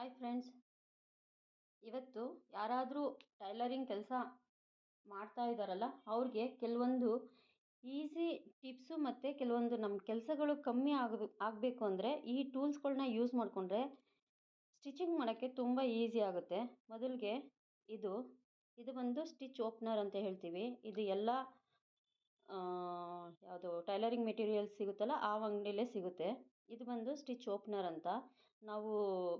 Hi friends ಇವತ್ತು ಯಾರಾದರೂ tailoring ಕೆಲಸ ಮಾಡ್ತಾ ಇದ್ದಾರಲ್ಲ ಅವ್ರಿಗೆ ಕೆಲವೊಂದು ಈಸಿ ಟಿಪ್ಸು ಮತ್ತು ಕೆಲವೊಂದು ನಮ್ಮ ಕೆಲಸಗಳು ಕಮ್ಮಿ ಆಗಬೇಕು ಆಗಬೇಕು ಅಂದರೆ ಈ ಟೂಲ್ಸ್ಗಳನ್ನ ಯೂಸ್ ಮಾಡಿಕೊಂಡ್ರೆ ಸ್ಟಿಚಿಂಗ್ ಮಾಡೋಕ್ಕೆ ತುಂಬ ಈಸಿ ಆಗುತ್ತೆ. ಮೊದಲಿಗೆ ಇದು ಇದು ಬಂದು ಸ್ಟಿಚ್ ಓಪ್ನರ್ ಅಂತ ಹೇಳ್ತೀವಿ. ಇದು ಎಲ್ಲ ಯಾವುದು ಟೈಲರಿಂಗ್ ಮೆಟೀರಿಯಲ್ ಸಿಗುತ್ತಲ್ಲ, ಆ ಅಂಗಡಿಲೇ ಸಿಗುತ್ತೆ. ಇದು ಬಂದು ಸ್ಟಿಚ್ ಓಪ್ನರ್ ಅಂತ. ನಾವು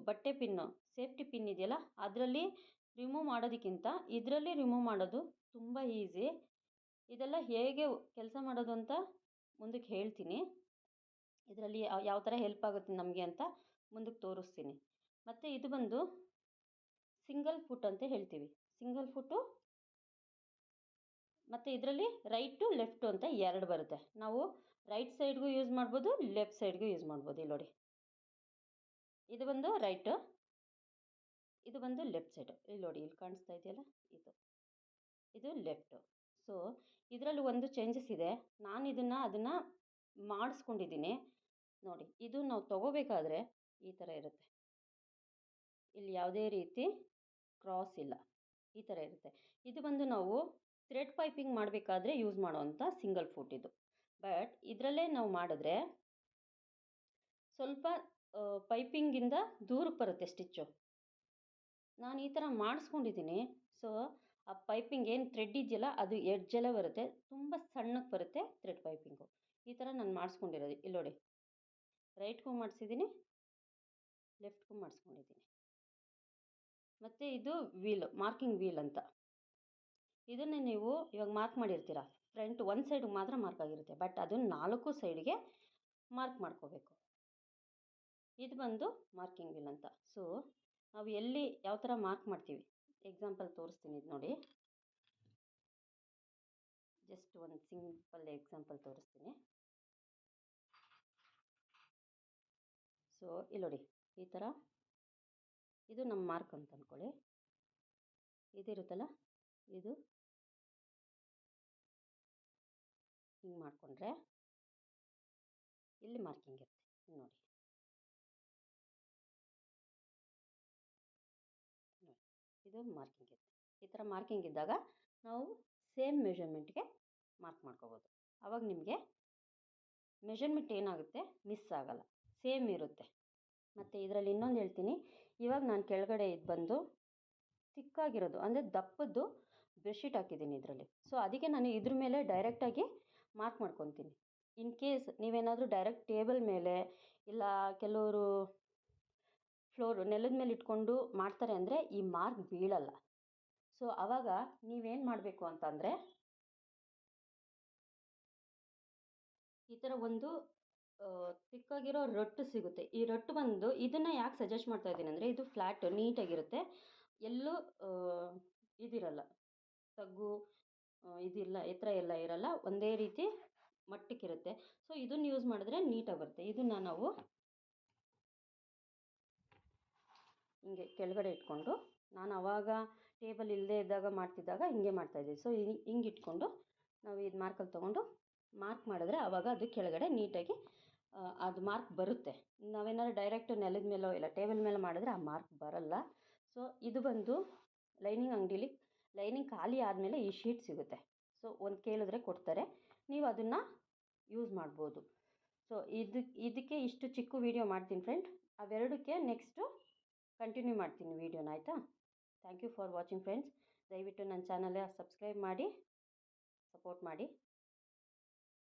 ಬಟ್ಟೆ ಪಿನ್ನು ಸೇಫ್ಟಿ ಪಿನ್ ಇದೆಯಲ್ಲ, ಅದರಲ್ಲಿ ರಿಮೂವ್ ಮಾಡೋದಕ್ಕಿಂತ ಇದರಲ್ಲಿ ರಿಮೂವ್ ಮಾಡೋದು ತುಂಬ ಈಸಿ. ಇದೆಲ್ಲ ಹೇಗೆ ಕೆಲಸ ಮಾಡೋದು ಅಂತ ಮುಂದಕ್ಕೆ ಹೇಳ್ತೀನಿ. ಇದರಲ್ಲಿ ಯಾವ ಥರ ಹೆಲ್ಪ್ ಆಗುತ್ತೆ ನಮಗೆ ಅಂತ ಮುಂದಕ್ಕೆ ತೋರಿಸ್ತೀನಿ. ಮತ್ತು ಇದು ಬಂದು ಸಿಂಗಲ್ ಫುಟ್ ಅಂತ ಹೇಳ್ತೀವಿ. ಸಿಂಗಲ್ ಫುಟ್ಟು ಮತ್ತು ಇದರಲ್ಲಿ ರೈಟು ಲೆಫ್ಟು ಅಂತ ಎರಡು ಬರುತ್ತೆ. ನಾವು ರೈಟ್ ಸೈಡ್ಗೂ ಯೂಸ್ ಮಾಡ್ಬೋದು ಲೆಫ್ಟ್ ಸೈಡ್ಗೂ ಯೂಸ್ ಮಾಡ್ಬೋದು. ಇಲ್ಲಿ ನೋಡಿ. ಇದು ಬಂದು ರೈಟು ಇದು ಬಂದು ಲೆಫ್ಟ್ ಸೈಡು ಇಲ್ಲಿ ನೋಡಿ, ಇಲ್ಲಿ ಕಾಣಿಸ್ತಾ ಇದೆಯಲ್ಲ? ಇದು. ಇದು ಲೆಫ್ಟು ಸೊ ಇದರಲ್ಲಿ ಒಂದು ಚೇಂಜಸ್ ಇದೆ. ನಾನು ಇದನ್ನು ಅದನ್ನು ಮಾಡಿಸ್ಕೊಂಡಿದ್ದೀನಿ. ನೋಡಿ, ಇದು ನಾವು ತೊಗೋಬೇಕಾದ್ರೆ ಈ ಥರ ಇರುತ್ತೆ. ಇಲ್ಲಿ ಯಾವುದೇ ರೀತಿ ಕ್ರಾಸ್ ಇಲ್ಲ. ಈ ಥರ ಇರುತ್ತೆ. ಇದು ಬಂದು ನಾವು ಥ್ರೆಡ್ ಪೈಪಿಂಗ್ ಮಾಡಬೇಕಾದ್ರೆ ಯೂಸ್ ಮಾಡುವಂಥ ಸಿಂಗಲ್ ಫೂಟ್ ಇದು. ಬಟ್ ಇದರಲ್ಲೇ ನಾವು ಮಾಡಿದ್ರೆ ಸ್ವಲ್ಪ ಪೈಪಿಂಗಿಂದ ದೂರಕ್ಕೆ ಬರುತ್ತೆ ಸ್ಟಿಚ್ಚು ನಾನು ಈ ಥರ ಮಾಡಿಸ್ಕೊಂಡಿದ್ದೀನಿ ಸೊ ಆ ಪೈಪಿಂಗ್ ಏನು ಥ್ರೆಡ್ ಇದೆಯಲ್ಲ, ಅದು ಎಡ್ಜೆಲ್ಲ ಬರುತ್ತೆ. ತುಂಬ ಸಣ್ಣಕ್ಕೆ ಬರುತ್ತೆ ಥ್ರೆಡ್ ಪೈಪಿಂಗು ಈ ಥರ ನಾನು ಮಾಡಿಸ್ಕೊಂಡಿರೋದು. ಇಲ್ಲಿ ನೋಡಿ. ರೈಟ್ಗೂ ಮಾಡಿಸಿದ್ದೀನಿ ಲೆಫ್ಟ್ಗೂ ಮಾಡಿಸ್ಕೊಂಡಿದ್ದೀನಿ ಮತ್ತು ಇದು ವೀಲ್ ಮಾರ್ಕಿಂಗ್ ವೀಲ್ ಅಂತ. ಇದನ್ನು ನೀವು ಇವಾಗ ಮಾರ್ಕ್ ಮಾಡಿರ್ತೀರ? ಫ್ರಂಟ್ ಒಂದು ಸೈಡಿಗೆ ಮಾತ್ರ ಮಾರ್ಕ್ ಆಗಿರುತ್ತೆ. ಬಟ್ ಅದನ್ನು ನಾಲ್ಕು ಸೈಡ್ಗೆ ಮಾರ್ಕ್ ಮಾಡ್ಕೋಬೇಕು. ಇದು ಬಂದು ಮಾರ್ಕಿಂಗ್ ವಿಲ್ ಅಂತ. ಸೊ ನಾವು ಎಲ್ಲಿ ಯಾವ ಥರ ಮಾರ್ಕ್ ಮಾಡ್ತೀವಿ? ಎಕ್ಸಾಂಪಲ್ ತೋರಿಸ್ತೀನಿ ಇದು ನೋಡಿ. ಜಸ್ಟ್ ಒಂದು ಸಿಂಪಲ್ ಎಕ್ಸಾಂಪಲ್ ತೋರಿಸ್ತೀನಿ. ಸೊ ಇಲ್ಲಿ ನೋಡಿ. ಈ ಥರ ಇದು ನಮ್ಮ ಮಾರ್ಕ್ ಅಂತ ಅಂದ್ಕೊಳ್ಳಿ ಇದಿರುತ್ತಲ್ಲ? ಇದು ಮಾಡಿಕೊಂಡ್ರೆ ಇಲ್ಲಿ ಮಾರ್ಕಿಂಗ್ ಇರುತ್ತೆ, ನೋಡಿ. ಇದು ಮಾರ್ಕಿಂಗ್ ಇರುತ್ತೆ. ಈ ಥರ ಮಾರ್ಕಿಂಗ್ ಇದ್ದಾಗ ನಾವು ಸೇಮ್ ಮೆಷರ್ಮೆಂಟ್ಗೆ ಮಾರ್ಕ್ ಮಾಡ್ಕೋಬೋದು. ಆವಾಗ ನಿಮಗೆ ಮೆಷರ್ಮೆಂಟ್ ಏನಾಗುತ್ತೆ? ಮಿಸ್ ಆಗಲ್ಲ. ಸೇಮ್ ಇರುತ್ತೆ. ಮತ್ತು ಇದರಲ್ಲಿ ಇನ್ನೊಂದು ಹೇಳ್ತೀನಿ. ಇವಾಗ ನಾನು ಕೆಳಗಡೆ ಇದು ಬಂದು ತಿಕ್ಕಾಗಿರೋದು ಅಂದರೆ ದಪ್ಪದ್ದು ಬೆಡ್ಶೀಟ್ ಹಾಕಿದ್ದೀನಿ ಇದರಲ್ಲಿ. ಸೊ ಅದಕ್ಕೆ ನಾನು ಇದ್ರ ಮೇಲೆ ಡೈರೆಕ್ಟಾಗಿ ಮಾರ್ಕ್ ಮಾಡ್ಕೊತೀನಿ. ಇನ್ ಕೇಸ್ ನೀವೇನಾದರೂ ಡೈರೆಕ್ಟ್ ಟೇಬಲ್ ಮೇಲೆ ಇಲ್ಲ ಕೆಲವರು ಫ್ಲೋರು ನೆಲದ ಮೇಲೆ ಇಟ್ಕೊಂಡು ಮಾಡ್ತಾರೆ ಅಂದರೆ ಈ ಮಾರ್ಕ್ ಬೀಳಲ್ಲ. ಸೊ ಆವಾಗ ನೀವೇನು ಮಾಡಬೇಕು ಅಂತಂದರೆ ಈ ಥರ ಒಂದು ತಿಕ್ಕಾಗಿರೋ ರೊಟ್ಟು ಸಿಗುತ್ತೆ. ಈ ರೊಟ್ಟು ಬಂದು ಇದನ್ನು ಯಾಕೆ ಸಜೆಸ್ಟ್ ಮಾಡ್ತಾ ಇದ್ದೀನಿ ಅಂದರೆ ಇದು ಫ್ಲ್ಯಾಟ್ ನೀಟಾಗಿರುತ್ತೆ. ಎಲ್ಲೂ ಇದಿರಲ್ಲ. ತಗ್ಗು ಇದಿಲ್ಲ ಎತ್ತರ ಎಲ್ಲ ಇರಲ್ಲ. ಒಂದೇ ರೀತಿ ಮಟ್ಟಕ್ಕಿರುತ್ತೆ ಸೊ ಇದನ್ನು ಯೂಸ್ ಮಾಡಿದ್ರೆ ನೀಟಾಗಿ ಬರುತ್ತೆ ಇದನ್ನು ನಾವು ಹಿಂಗೆ ಕೆಳಗಡೆ ಇಟ್ಕೊಂಡು, ನಾನು ಅವಾಗ ಟೇಬಲ್ ಇಲ್ಲದೆ ಇದ್ದಾಗ ಮಾಡ್ತಿದ್ದಾಗ ಹಿಂಗೆ ಮಾಡ್ತಾಯಿದ್ದೆ ಸೊ ಹಿಂಗೆ ಇಟ್ಕೊಂಡು ನಾವು ಇದು ಮಾರ್ಕಲ್ಲಿ ತೊಗೊಂಡು ಮಾರ್ಕ್ ಮಾಡಿದ್ರೆ ಆವಾಗ ಅದು ಕೆಳಗಡೆ ನೀಟಾಗಿ ಅದು ಮಾರ್ಕ್ ಬರುತ್ತೆ. ನಾವೇನಾದ್ರು ಡೈರೆಕ್ಟ್ ನೆಲದ ಮೇಲೋ ಇಲ್ಲ ಟೇಬಲ್ ಮೇಲೆ ಮಾಡಿದ್ರೆ ಆ ಮಾರ್ಕ್ ಬರಲ್ಲ. ಸೊ ಇದು ಬಂದು ಲೈನಿಂಗ್ ಅಂಗಡೀಲಿ ಲೈನಿಂಗ್ ಖಾಲಿ ಆದಮೇಲೆ ಈ ಶೀಟ್ ಸಿಗುತ್ತೆ. ಸೊ ಒಂದು ಕೇಳಿದ್ರೆ ಕೊಡ್ತಾರೆ. ನೀವು ಅದನ್ನು ಯೂಸ್ ಮಾಡ್ಬೋದು. ಸೊ ಇದಕ್ಕೆ ಇದಕ್ಕೆ ಇಷ್ಟು ಚಿಕ್ಕ ವೀಡಿಯೋ ಮಾಡ್ತೀನಿ ಫ್ರೆಂಡ್ ಅವೆರಡಕ್ಕೆ ನೆಕ್ಸ್ಟು ಕಂಟಿನ್ಯೂ ಮಾಡ್ತೀನಿ ವೀಡಿಯೋನ ಆಯಿತಾ? Thank you for watching friends ದಯವಿಟ್ಟು ನನ್ನ ಚಾನಲ್ಗೆ ಸಬ್ಸ್ಕ್ರೈಬ್ ಮಾಡಿ ಸಪೋರ್ಟ್ ಮಾಡಿ.